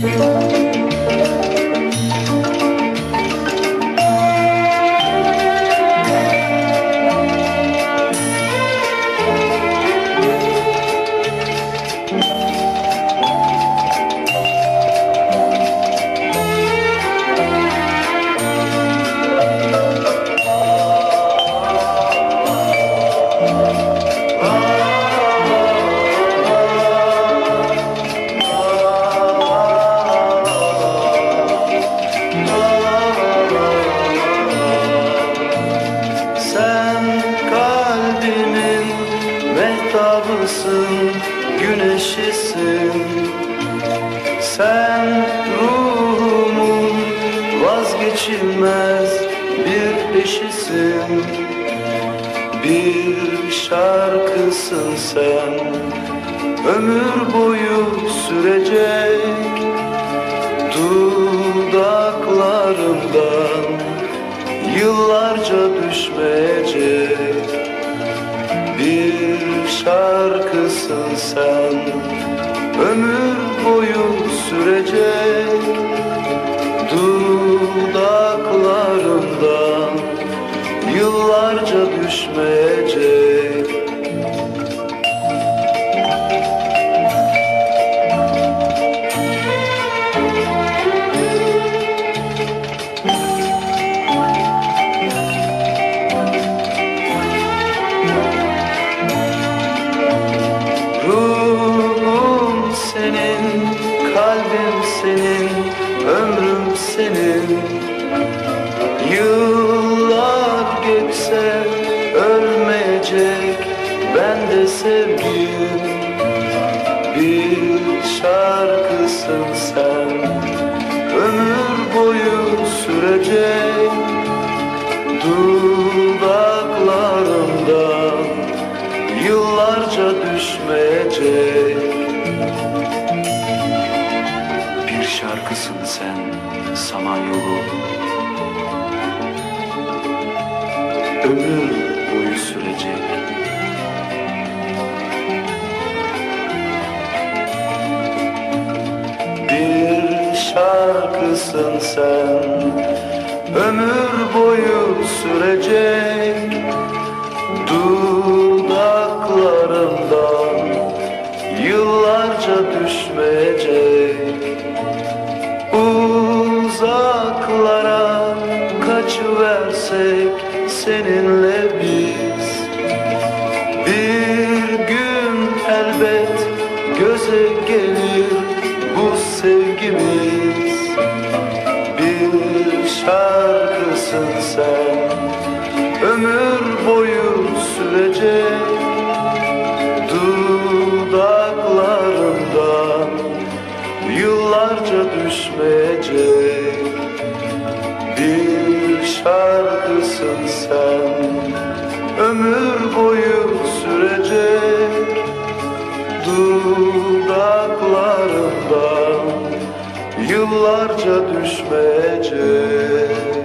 Sen güneşisin. Sen ruhumun vazgeçilmez bir eşisin. Bir şarkısın sen, ömür boyu sürecek şarkısın sen. Ömür boyu sürecek Dudaklarımdan yıllarca düşmeyecek senin, ömrüm senin. Yıllar geçse ölmeyecek ben de sevgim. Bir şarkısın sen, ömür boyu sürecek Dudaklarımdan yıllarca düşmeyecek şarkısın sen Samanyolu Ömür boyu sürecek. Bir şarkısın sen Ömür boyu sürecek. Dudaklarımdan Yıllarca düşmeyecek Uzaklara kaçıversek seninle biz. Bir gün elbet göze gelir bu sevgimiz. Bir şarkısın sen ömür boyu sürecek. Dudaklarımdan yıllarca düşmeyecek Bir şarkısın sen. Ömür boyu sürecek Dudaklarımdan yıllarca düşmeyecek